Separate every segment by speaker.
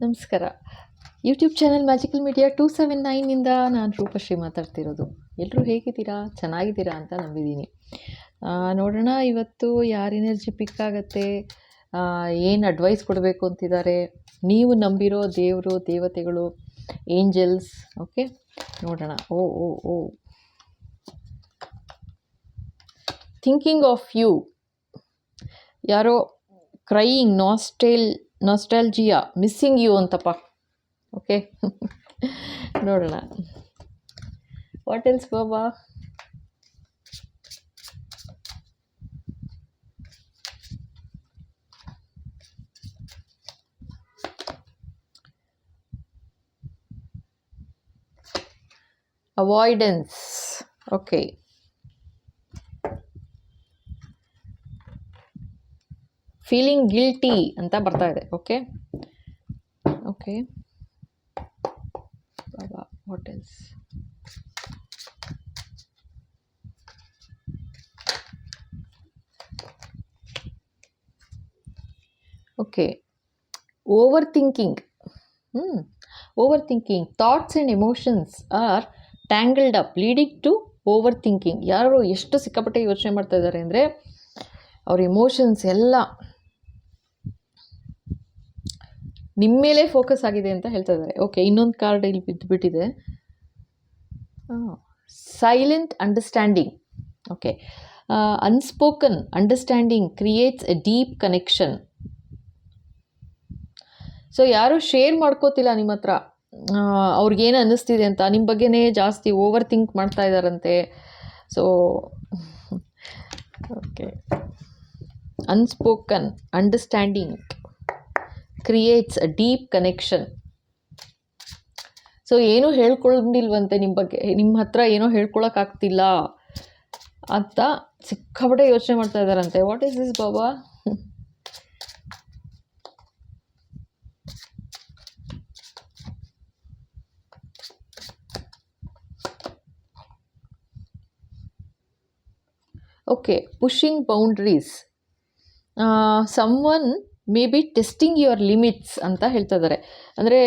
Speaker 1: ನಮಸ್ಕಾರ. YouTube channel Magical Media two seven ನೈನಿಂದ ನಾನು ರೂಪಶ್ರೀ ಮಾತಾಡ್ತಿರೋದು. ಎಲ್ಲರೂ ಹೇಗಿದ್ದೀರಾ? ಚೆನ್ನಾಗಿದ್ದೀರಾ ಅಂತ ನಂಬಿದ್ದೀನಿ. ನೋಡೋಣ, ಇವತ್ತು ಯಾರ ಎನರ್ಜಿ ಪಿಕ್ ಆಗುತ್ತೆ? ಏನು ಅಡ್ವೈಸ್ ಕೊಡಬೇಕು ಅಂತಿದ್ದಾರೆ? ನೀವು ನಂಬಿರೋ ದೇವರು, ದೇವತೆಗಳು ಏಂಜಲ್ಸ್ ಓಕೆ ನೋಡೋಣ. Oh oh oh. Thinking of you ಯಾರೋ ಕ್ರೈಯಿಂಗ್ ನಾಸ್ಟೇಲ್ ನಾಸ್ಟಾಲ್ಜಿಯಾ ಮಿಸ್ಸಿಂಗ್ ಯು ಅಂತಪ್ಪ. ಓಕೆ ನೋಡೋಣ. ವಾಟ್ ಎಲ್ಸ್ ಬಾಬಾ ಅವಾಯ್ಡೆನ್ಸ್ ಓಕೆ ಫೀಲಿಂಗ್ ಗಿಲ್ಟಿ ಅಂತ ಬರ್ತಾ ಇದೆ. ಓಕೆ ಓಕೆ ಬಾಬಾ what else okay over thinking ಹ್ಞೂ overthinking thoughts and emotions are tangled up leading to overthinking ಯಾರು ಎಷ್ಟು ಸಿಕ್ಕಾಪಟ್ಟೆ ಯೋಚನೆ ಮಾಡ್ತಾ ಇದ್ದಾರೆ ಅಂದರೆ ಅವ್ರ ಎಮೋಷನ್ಸ್ ಎಲ್ಲ ನಿಮ್ಮ ಮೇಲೆ ಫೋಕಸ್ ಆಗಿದೆ ಅಂತ ಹೇಳ್ತಾ ಇದ್ದಾರೆ. ಓಕೆ ಇನ್ನೊಂದು ಕಾರ್ಡ್ ಇಲ್ಲಿ ಬಿದ್ದುಬಿಟ್ಟಿದೆ silent understanding okay unspoken understanding creates a deep connection so ಯಾರೂ ಶೇರ್ ಮಾಡ್ಕೋತಿಲ್ಲ ನಿಮ್ಮ ಹತ್ರ? ಅವ್ರಿಗೇನು ಅನ್ನಿಸ್ತಿದೆ ಅಂತ? ನಿಮ್ಮ ಬಗ್ಗೆನೇ ಜಾಸ್ತಿ ಓವರ್ ಥಿಂಕ್ ಮಾಡ್ತಾ ಇದ್ದಾರಂತೆ so okay unspoken understanding creates a deep connection so ಏನೂ ಹೇಳ್ಕೊಂಡಿಲ್ವಂತೆ ನಿಮ್ಮ ಬಗ್ಗೆ ನಿಮ್ಮ ಹತ್ರ ಏನೋ ಹೇಳ್ಕೊಳಕ್ಕಾಗ್ತಿಲ್ಲ ಅಂತ ಸಿಕ್ಕಾಪಟ್ಟೆ ಯೋಚನೆ ಮಾಡ್ತಾ ಇದ್ದಾರಂತೆ. What is this baba okay pushing boundaries some one may be testing your limits ಅಂತ ಹೇಳ್ತಾ ಇದ್ದಾರೆ ಅಂದರೆ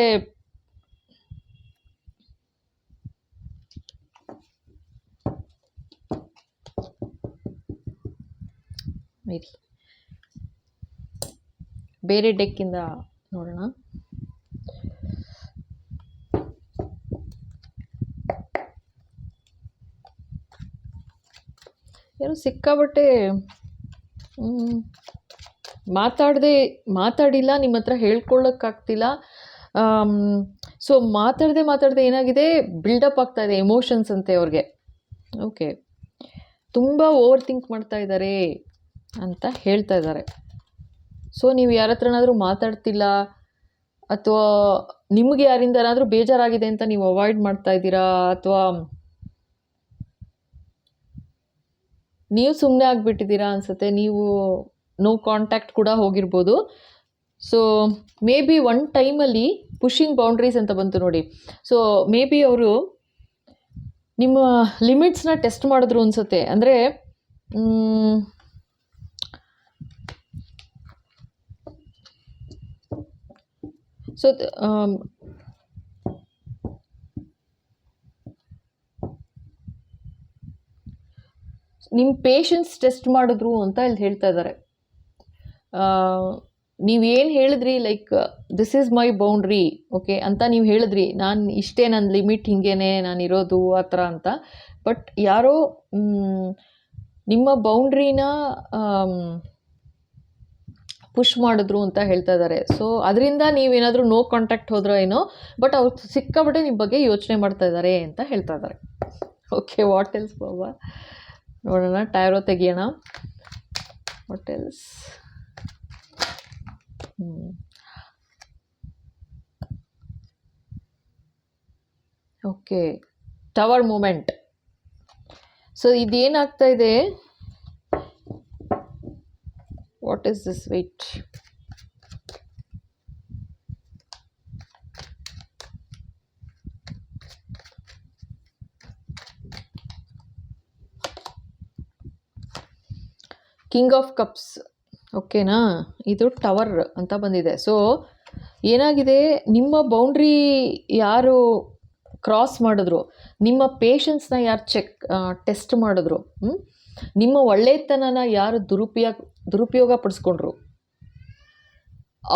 Speaker 1: ಬೇರೆ ಡೆಕ್ಕಿಂದ ನೋಡೋಣ. ಯಾರು ಸಿಕ್ಕಾಬಟ್ಟೆ ಮಾತಾಡದೆ ಮಾತಾಡಿಲ್ಲ, ನಿಮ್ಮ ಹತ್ರ ಹೇಳ್ಕೊಳ್ಳೋಕ್ಕಾಗ್ತಿಲ್ಲ ಸೊ ಮಾತಾಡದೆ ಮಾತಾಡದೆ ಏನಾಗಿದೆ? ಬಿಲ್ಡಪ್ ಆಗ್ತಾ ಇದೆ ಎಮೋಷನ್ಸ್ ಅಂತೆ ಅವ್ರಿಗೆ. ಓಕೆ ತುಂಬ ಓವರ್ ಥಿಂಕ್ ಮಾಡ್ತಾ ಇದ್ದಾರೆ ಅಂತ ಹೇಳ್ತಾ ಇದ್ದಾರೆ. ಸೊ ನೀವು ಯಾರ ಹತ್ರನಾದರೂ ಮಾತಾಡ್ತಿಲ್ಲ, ಅಥವಾ ನಿಮಗೆ ಯಾರಿಂದನಾದರೂ ಬೇಜಾರಾಗಿದೆ ಅಂತ ನೀವು ಅವಾಯ್ಡ್ ಮಾಡ್ತಾ ಇದ್ದೀರಾ, ಅಥವಾ ನೀವು ಸುಮ್ಮನೆ ಆಗಿಬಿಟ್ಟಿದ್ದೀರಾ ಅನಿಸುತ್ತೆ, ನೀವು ನೋ ಕಾಂಟ್ಯಾಕ್ಟ್ ಕೂಡ ಹೋಗಿರ್ಬೋದು. ಸೊ ಮೇ ಬಿ ಒನ್ ಟೈಮಲ್ಲಿ ಪುಷಿಂಗ್ ಬೌಂಡ್ರೀಸ್ ಅಂತ ಬಂತು ನೋಡಿ. ಸೊ ಮೇ ಬಿ ಅವರು ನಿಮ್ಮ ಲಿಮಿಟ್ಸ್ನ ಟೆಸ್ಟ್ ಮಾಡಿದ್ರು ಅನ್ಸುತ್ತೆ. ಅಂದರೆ ಸೊ ನಿಮ್ಮ ಪೇಷನ್ಸ್ ಟೆಸ್ಟ್ ಮಾಡಿದ್ರು ಅಂತ ಇಲ್ಲಿ ಹೇಳ್ತಾ ಇದ್ದಾರೆ. ನೀವೇನು ಹೇಳಿದ್ರಿ like this is my boundary okay ಅಂತ ನೀವು ಹೇಳಿದ್ರಿ. ನಾನು ಇಷ್ಟೇ ನನ್ನ ಲಿಮಿಟ್ ಹಿಂಗೇನೆ, ನಾನು ಇರೋದು ಆ ಥರ ಅಂತ. ಬಟ್ ಯಾರೋ ನಿಮ್ಮ ಬೌಂಡ್ರಿನ ಪುಷ್ ಮಾಡಿದ್ರು ಅಂತ ಹೇಳ್ತಾ ಇದ್ದಾರೆ ಸೊ ಅದರಿಂದ ನೀವೇನಾದರೂ ನೋ ಕಾಂಟ್ಯಾಕ್ಟ್ ಹೋದ್ರೋ ಏನೋ ಬಟ್ ಅವ್ರು ಸಿಕ್ಕಾಪಟ್ಟೆ ನಿಮ್ಮ ಬಗ್ಗೆ ಯೋಚನೆ ಮಾಡ್ತಾ ಇದ್ದಾರೆ ಅಂತ ಹೇಳ್ತಾ ಇದ್ದಾರೆ ಓಕೆ ವಾಟ್ ಎಲ್ಸ್ ಬಾಬಾ? ನೋಡೋಣ ಟೈರೋ ತೆಗಿಯೋಣ. What else okay tower moment so ಇದೇನಾಗ್ತಾ ಇದೆ what is this wait king of cups ಓಕೆನಾ? ಇದು ಟವರ್ ಅಂತ ಬಂದಿದೆ. ಸೊ ಏನಾಗಿದೆ? ನಿಮ್ಮ ಬೌಂಡ್ರಿ ಯಾರು ಕ್ರಾಸ್ ಮಾಡಿದ್ರು? ನಿಮ್ಮ ಪೇಷನ್ಸ್ನ ಯಾರು ಚೆಕ್ ಟೆಸ್ಟ್ ಮಾಡಿದ್ರು? ನಿಮ್ಮ ಒಳ್ಳೆತನನ ಯಾರು ದುರುಪಯೋಗ ದುರುಪಯೋಗ ಪಡಿಸ್ಕೊಂಡ್ರು?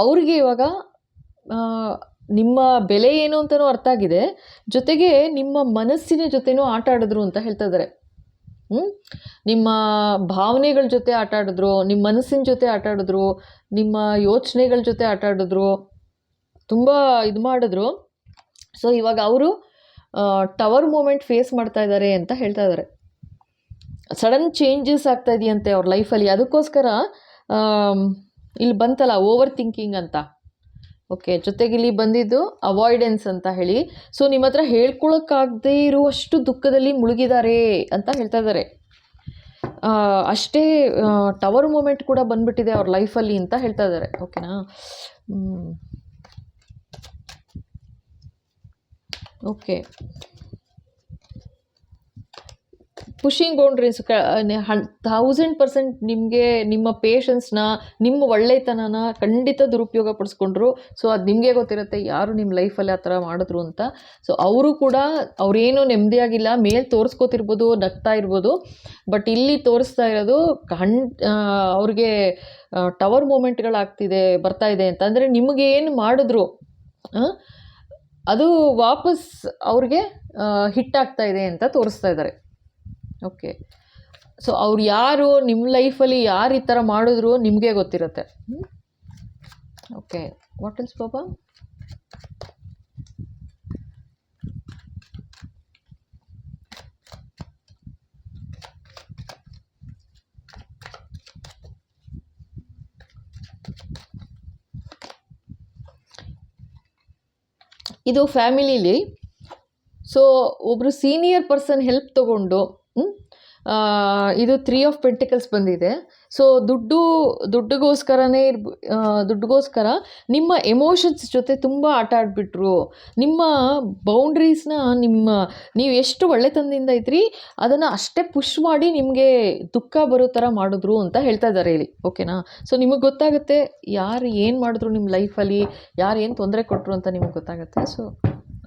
Speaker 1: ಅವ್ರಿಗೆ ಇವಾಗ ನಿಮ್ಮ ಬೆಲೆ ಏನು ಅಂತಲೂ ಅರ್ಥ ಆಗಿದೆ. ಜೊತೆಗೆ ನಿಮ್ಮ ಮನಸ್ಸಿನ ಜೊತೆನೂ ಆಟ ಆಡಿದ್ರು ಅಂತ ಹೇಳ್ತಾ ಇದ್ದಾರೆ? ನಿಮ್ಮ ಭಾವನೆಗಳ ಜೊತೆ ಆಟ ಆಡಿದ್ರು, ನಿಮ್ಮ ಮನಸ್ಸಿನ ಜೊತೆ ಆಟ ಆಡಿದ್ರು, ನಿಮ್ಮ ಯೋಚನೆಗಳ ಜೊತೆ ಆಟ ಆಡಿದ್ರು, ತುಂಬ ಇದು ಮಾಡಿದ್ರು. ಸೊ ಇವಾಗ ಅವರು ಟವರ್ ಮೂಮೆಂಟ್ ಫೇಸ್ ಮಾಡ್ತಾ ಇದ್ದಾರೆ ಅಂತ ಹೇಳ್ತಾ ಇದ್ದಾರೆ ಸಡನ್ ಚೇಂಜಸ್ ಆಗ್ತಾ ಇದೆಯಂತೆ ಅವ್ರ ಲೈಫಲ್ಲಿ ಅದಕ್ಕೋಸ್ಕರ ಇಲ್ಲಿ ಬಂತಲ್ಲ ಓವರ್ ಥಿಂಕಿಂಗ್ ಅಂತ. ಓಕೆ, ಜೊತೆಗೆ ಇಲ್ಲಿ ಬಂದಿದ್ದು ಅವಾಯ್ಡೆನ್ಸ್ ಅಂತ ಹೇಳಿ. ಸೊ ನಿಮ್ಮ ಹತ್ರ ಹೇಳ್ಕೊಳಕ್ಕಾಗದೇ ಇರುವಷ್ಟು ದುಃಖದಲ್ಲಿ ಮುಳುಗಿದ್ದಾರೆ ಅಂತ ಹೇಳ್ತಾ ಇದ್ದಾರೆ. ಅಷ್ಟೇ ಟವರ್ ಮೂಮೆಂಟ್ ಕೂಡ ಬಂದ್ಬಿಟ್ಟಿದೆ ಅವ್ರ ಲೈಫಲ್ಲಿ ಅಂತ ಹೇಳ್ತಾ ಇದ್ದಾರೆ. ಓಕೆನಾ ಓಕೆ ಪುಷಿಂಗ್ ಬೌಂಡ್ರೀಸ್ ಕ ಥೌಸಂಡ್ ಪರ್ಸೆಂಟ್ ನಿಮಗೆ, ನಿಮ್ಮ ಪೇಷನ್ಸ್ನ ನಿಮ್ಮ ಒಳ್ಳೆತನನ ಖಂಡಿತ ದುರುಪಯೋಗ ಪಡಿಸ್ಕೊಂಡ್ರು. ಸೊ ಅದು ನಿಮಗೆ ಗೊತ್ತಿರುತ್ತೆ ಯಾರು ನಿಮ್ಮ ಲೈಫಲ್ಲಿ ಆ ಥರ ಮಾಡಿದ್ರು ಅಂತ. ಸೊ ಅವರು ಕೂಡ ಅವರೇನು ನೆಮ್ಮದಿಯಾಗಿಲ್ಲ, ಮೇಲೆ ತೋರಿಸ್ಕೋತಿರ್ಬೋದು, ನಗ್ತಾ ಇರ್ಬೋದು. ಬಟ್ ಇಲ್ಲಿ ತೋರಿಸ್ತಾ ಇರೋದು ಕಣ್ ಅವ್ರಿಗೆ ಟವರ್ ಮೂಮೆಂಟ್ಗಳಾಗ್ತಿದೆ ಬರ್ತಾ ಇದೆ ಅಂತ. ಅಂದರೆ ನಿಮಗೇನು ಮಾಡಿದ್ರು ಅದು ವಾಪಸ್ ಅವ್ರಿಗೆ ಹಿಟ್ ಆಗ್ತಾ ಇದೆ ಅಂತ ತೋರಿಸ್ತಾ ಇದ್ದಾರೆ. ಓಕೆ ಸೊ ಅವ್ರು ಯಾರು ನಿಮ್ಮ ಲೈಫಲ್ಲಿ ಯಾರು ಈ ಥರ ಮಾಡಿದ್ರು ನಿಮಗೆ ಗೊತ್ತಿರುತ್ತೆ. ಓಕೆ ವಾಟ್ ಇಸ್ ಬಾಬಾ ಇದು ಫ್ಯಾಮಿಲಿಲಿ ಸೊ ಒಬ್ಬರು ಸೀನಿಯರ್ ಪರ್ಸನ್ ಹೆಲ್ಪ್ ತಗೊಂಡು ಇದು ತ್ರೀ ಆಫ್ ಪೆಂಟಿಕಲ್ಸ್ ಬಂದಿದೆ. ಸೊ ದುಡ್ಡು, ದುಡ್ಡುಗೋಸ್ಕರನೇ ಇರ್ಬ ದುಡ್ಡುಗೋಸ್ಕರ ನಿಮ್ಮ ಎಮೋಷನ್ಸ್ ಜೊತೆ ತುಂಬ ಆಟ ಆಡಿಬಿಟ್ರು. ನಿಮ್ಮ ಬೌಂಡ್ರೀಸ್ನ ನಿಮ್ಮ, ನೀವು ಎಷ್ಟು ಒಳ್ಳೆತನದಿಂದ ಇದ್ರಿ, ಅದನ್ನು ಅಷ್ಟೇ ಪುಷ್ ಮಾಡಿ ನಿಮಗೆ ದುಃಖ ಬರೋ ಥರ ಮಾಡಿದ್ರು ಅಂತ ಹೇಳ್ತಾ ಇದ್ದಾರೆ ಇಲ್ಲಿ ಓಕೆನಾ ಸೊ ನಿಮಗೆ ಗೊತ್ತಾಗುತ್ತೆ ಯಾರು ಏನು ಮಾಡಿದ್ರು ನಿಮ್ಮ ಲೈಫಲ್ಲಿ ಯಾರು ಏನು ತೊಂದರೆ ಕೊಟ್ಟರು ಅಂತ ನಿಮಗೆ ಗೊತ್ತಾಗುತ್ತೆ ಸೊ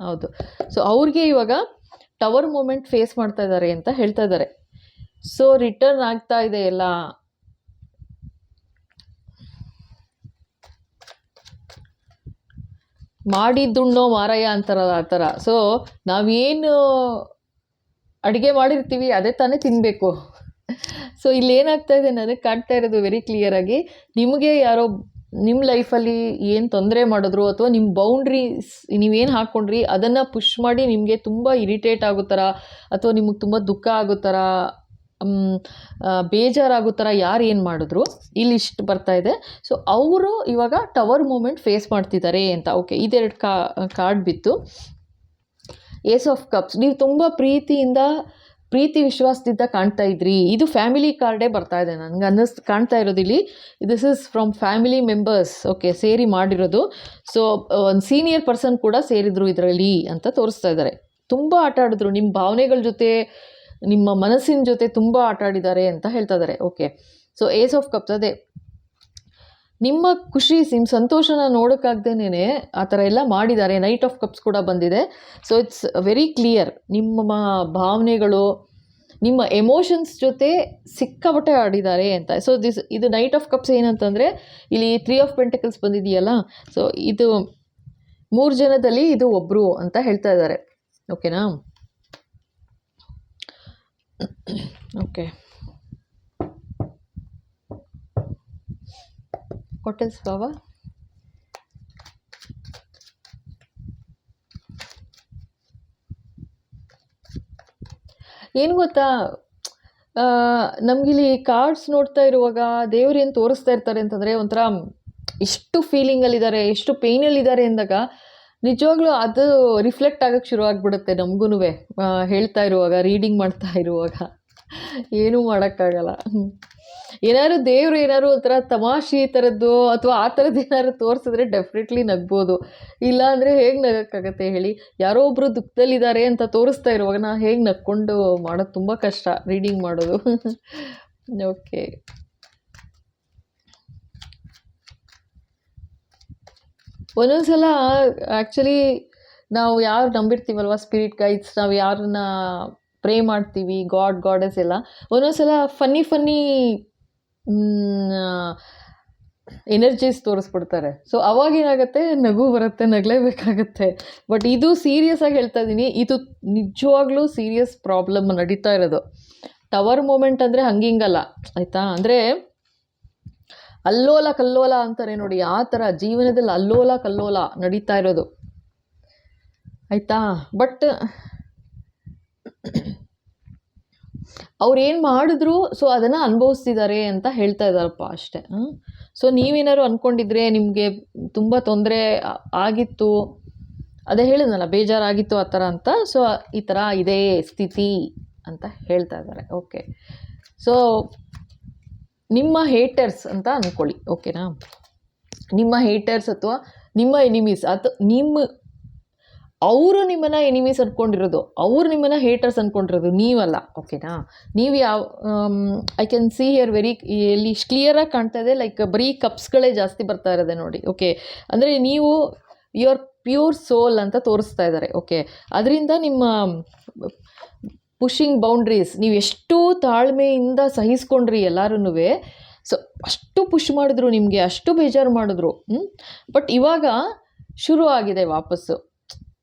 Speaker 1: ಹೌದು. ಸೊ ಅವ್ರಿಗೆ ಇವಾಗ ಟವರ್ ಮೂಮೆಂಟ್ ಫೇಸ್ ಮಾಡ್ತಾ ಇದ್ದಾರೆ ಅಂತ ಹೇಳ್ತಾ ಇದ್ದಾರೆ. ಸೊ ರಿಟರ್ನ್ ಆಗ್ತಾ ಇದೆ ಎಲ್ಲ ಮಾಡಿದ್ದುಣ್ಣೋ ಮಾರಯ್ಯ ಅಂತಾರಲ್ಲ ಆ ಥರ ಸೊ ನಾವೇನು ಅಡುಗೆ ಮಾಡಿರ್ತೀವಿ, ಅದೇ ತಾನೇ ತಿನ್ನಬೇಕು ಸೊ ಇಲ್ಲಿ ಏನಾಗ್ತಾ ಇದೆ ನನಗೆ ಕಾಣ್ತಾ ಇರೋದು ವೆರಿ ಕ್ಲಿಯರಾಗಿ ನಿಮಗೆ ಯಾರೋ ನಿಮ್ಮ ಲೈಫಲ್ಲಿ ಏನು ತೊಂದರೆ ಮಾಡಿದ್ರು ಅಥವಾ ನಿಮ್ಮ ಬೌಂಡ್ರೀಸ್ ನೀವೇನು ಹಾಕ್ಕೊಂಡ್ರಿ ಅದನ್ನು ಪುಷ್ ಮಾಡಿ ನಿಮಗೆ ತುಂಬ ಇರಿಟೇಟ್ ಆಗೋ ಥರ ಅಥವಾ ನಿಮಗೆ ತುಂಬ ದುಃಖ ಆಗೋ ಥರ ಬೇಜಾರಾಗೋ ಥರ ಯಾರು ಏನು ಮಾಡಿದ್ರು, ಇಲ್ಲಿ ಇಷ್ಟು ಬರ್ತಾ ಇದೆ. ಸೊ ಅವರು ಇವಾಗ ಟವರ್ ಮೂಮೆಂಟ್ ಫೇಸ್ ಮಾಡ್ತಿದ್ದಾರೆ ಅಂತ. ಓಕೆ ಇದೆರಡು ಕಾರ್ಡ್ ಬಿತ್ತು. ಏಸ್ ಆಫ್ ಕಪ್ಸ್ ನೀವು ತುಂಬ ಪ್ರೀತಿಯಿಂದ ಪ್ರೀತಿ ವಿಶ್ವಾಸದಿಂದ ಕಾಣ್ತಾ ಇದ್ರಿ. ಇದು ಫ್ಯಾಮಿಲಿ ಕಾರ್ಡೇ ಬರ್ತಾ ಇದೆ. ನನಗೆ ಅನ್ನಿಸ್ ಕಾಣ್ತಾ ಇರೋದು ಇಲ್ಲಿ. This is from family members okay ಸೇರಿ ಮಾಡಿರೋದು. ಸೊ ಒಂದು ಸೀನಿಯರ್ ಪರ್ಸನ್ ಕೂಡ ಸೇರಿದ್ರು ಇದರಲ್ಲಿ ಅಂತ ತೋರಿಸ್ತಾ ಇದ್ದಾರೆ ತುಂಬ ಆಟ ಆಡಿದ್ರು. ನಿಮ್ಮ ಭಾವನೆಗಳ ಜೊತೆ, ನಿಮ್ಮ ಮನಸ್ಸಿನ ಜೊತೆ ತುಂಬ ಆಟ ಆಡಿದ್ದಾರೆ ಅಂತ ಹೇಳ್ತಾ ಇದ್ದಾರೆ okay so ace of cups ಅದೇ. ನಿಮ್ಮ ಖುಷಿ ಸಿಮ್ ಸಂತೋಷನ ನೋಡೋಕ್ಕಾಗ್ದೇನೆ ಆ ಥರ ಎಲ್ಲ ಮಾಡಿದ್ದಾರೆ. ನೈಟ್ ಆಫ್ ಕಪ್ಸ್ ಕೂಡ ಬಂದಿದೆ. ಸೊ ಇಟ್ಸ್ ವೆರಿ ಕ್ಲಿಯರ್ ನಿಮ್ಮ ಭಾವನೆಗಳು, ನಿಮ್ಮ ಎಮೋಷನ್ಸ್ ಜೊತೆ ಸಿಕ್ಕಾಪಟ್ಟೆ ಆಡಿದ್ದಾರೆ ಅಂತ. ಸೊ ದಿಸ್ ಇದು ನೈಟ್ ಆಫ್ ಕಪ್ಸ್ ಏನಂತಂದರೆ, ಇಲ್ಲಿ ತ್ರೀ ಆಫ್ ಪೆಂಟಕಲ್ಸ್ ಬಂದಿದೆಯಲ್ಲ? ಸೊ ಇದು ಮೂರು ಜನದಲ್ಲಿ ಇದು ಒಬ್ಬರು ಅಂತ ಹೇಳ್ತಾ ಇದ್ದಾರೆ. ಓಕೆನಾ ಓಕೆ ಹೋಟೆಲ್ಸ್ ಬಾಬಾ ಏನು ಗೊತ್ತಾ? ನಮಗಿಲ್ಲಿ ಕಾರ್ಡ್ಸ್ ನೋಡ್ತಾ ಇರುವಾಗ ದೇವ್ರು ಏನು ತೋರಿಸ್ತಾ ಇರ್ತಾರೆ ಅಂತಂದರೆ ಒಂಥರ ಎಷ್ಟು ಫೀಲಿಂಗಲ್ಲಿದ್ದಾರೆ ಎಷ್ಟು ಪೇಯ್ನಲ್ಲಿದ್ದಾರೆ ಅಂದಾಗ ನಿಜವಾಗ್ಲೂ ಅದು ರಿಫ್ಲೆಕ್ಟ್ ಆಗೋಕ್ಕೆ ಶುರು ಆಗಿಬಿಡುತ್ತೆ ನಮಗೂ ಹೇಳ್ತಾ ಇರುವಾಗ ರೀಡಿಂಗ್ ಮಾಡ್ತಾ ಇರುವಾಗ. ಏನೂ ಮಾಡೋಕ್ಕಾಗಲ್ಲ. ಏನಾದ್ರು ದೇವರು ಏನಾದ್ರು ಒಂಥರ ತಮಾಷೆ ಥರದ್ದು ಅಥವಾ ಆ ಥರದ್ದು ಏನಾದ್ರು ತೋರಿಸಿದ್ರೆ ಡೆಫಿನೆಟ್ಲಿ ನಗ್ಬೋದು. ಇಲ್ಲ ಅಂದರೆ ಹೇಗೆ ನಗೋಕ್ಕಾಗತ್ತೆ ಹೇಳಿ? ಯಾರೋ ಒಬ್ಬರು ದುಃಖದಲ್ಲಿದ್ದಾರೆ ಅಂತ ತೋರಿಸ್ತಾ ಇರುವಾಗ ನಾ ಹೇಗೆ ನಕ್ಕೊಂಡು ಮಾಡೋದು ತುಂಬ ಕಷ್ಟ ರೀಡಿಂಗ್ ಮಾಡೋದು. ಓಕೆ ಒಂದೊಂದ್ಸಲ ಆ್ಯಕ್ಚುಲಿ ನಾವು ಯಾರು ನಂಬಿರ್ತೀವಲ್ವ ಸ್ಪಿರಿಟ್ ಗೈಡ್ಸ್ ನಾವು ಯಾರನ್ನ ಪ್ರೇ ಮಾಡ್ತೀವಿ? ಗಾಡ್ ಗಾಡೆಸ್ ಎಲ್ಲ. ಒಂದೊಂದ್ಸಲ ಫನ್ನಿ ಫನ್ನಿ ಎನರ್ಜೀಸ್ ತೋರಿಸ್ಬಿಡ್ತಾರೆ. ಸೊ ಅವಾಗೇನಾಗುತ್ತೆ ನಗು ಬರುತ್ತೆ ನಗಲೇಬೇಕಾಗತ್ತೆ ಬಟ್ ಇದು ಸೀರಿಯಸ್ ಆಗಿ ಹೇಳ್ತಾ ಇದ್ದೀನಿ ಇದು ನಿಜವಾಗ್ಲೂ ಸೀರಿಯಸ್ ಪ್ರಾಬ್ಲಮ್ ನಡೀತಾ ಇರೋದು. ಟವರ್ ಮೂಮೆಂಟ್ ಅಂದರೆ ಹಂಗಿಂಗಲ್ಲ, ಆಯಿತಾ? ಅಂದರೆ ಅಲ್ಲೋಲ ಕಲ್ಲೋಲ ಅಂತಾರೆ ನೋಡಿ, ಆ ಥರ ಜೀವನದಲ್ಲಿ ಅಲ್ಲೋಲ ಕಲ್ಲೋಲ ನಡೀತಾ ಇರೋದು. ಆಯಿತಾ? ಬಟ್ ಅವ್ರು ಏನು ಮಾಡಿದ್ರು ಸೊ ಅದನ್ನು ಅನುಭವಿಸ್ತಿದ್ದಾರೆ ಅಂತ ಹೇಳ್ತಾ ಇದ್ದಾರಪ್ಪ ಅಷ್ಟೇ ಸೊ ನೀವೇನಾದ್ರು ಅಂದ್ಕೊಂಡಿದ್ರೆ ನಿಮಗೆ ತುಂಬ ತೊಂದರೆ ಆಗಿತ್ತು, ಅದೇ ಹೇಳಿದ್ನಲ್ಲ, ಬೇಜಾರಾಗಿತ್ತು ಆ ಥರ ಅಂತ ಸೊ ಈ ಥರ ಇದೇ ಸ್ಥಿತಿ ಅಂತ ಹೇಳ್ತಾ ಇದ್ದಾರೆ ಓಕೆ ಸೊ ನಿಮ್ಮ ಹೇಟರ್ಸ್ ಅಂತ ಅಂದ್ಕೊಳ್ಳಿ ಓಕೆನಾ ನಿಮ್ಮ ಹೇಟರ್ಸ್ ಅಥವಾ ನಿಮ್ಮ ಎನಿಮೀಸ್ ಅಥವಾ ನಿಮ್ಮ ಅವರು ನಿಮ್ಮನ್ನು ಎನಿಮೀಸ್ ಅಂದ್ಕೊಂಡಿರೋದು ಅವ್ರು ನಿಮ್ಮನ್ನು ಹೇಟರ್ಸ್ ಅಂದ್ಕೊಂಡಿರೋದು ನೀವಲ್ಲ ಓಕೆನಾ ನೀವು ಯಾವ I can see here very ಇಲ್ಲಿ ಕ್ಲಿಯರಾಗಿ ಕಾಣ್ತಾ ಇದೆ ಲೈಕ್ ಬರೀ ಕಪ್ಸ್ಗಳೇ ಜಾಸ್ತಿ ಬರ್ತಾ ಇರೋದೆ ನೋಡಿ ಓಕೆ ಅಂದರೆ ನೀವು ಯುವರ್ ಪ್ಯೂರ್ ಸೋಲ್ ಅಂತ ತೋರಿಸ್ತಾ ಇದ್ದಾರೆ ಓಕೆ ಅದರಿಂದ ನಿಮ್ಮ ಪುಷಿಂಗ್ ಬೌಂಡ್ರೀಸ್ ನೀವು ಎಷ್ಟು ತಾಳ್ಮೆಯಿಂದ ಸಹಿಸ್ಕೊಂಡ್ರಿ ಎಲ್ಲರೂ ಸೊ ಅಷ್ಟು ಪುಷ್ ಮಾಡಿದ್ರು ನಿಮಗೆ, ಅಷ್ಟು ಬೇಜಾರು ಮಾಡಿದ್ರು ಬಟ್ ಇವಾಗ ಶುರು ಆಗಿದೆ ವಾಪಸ್ಸು.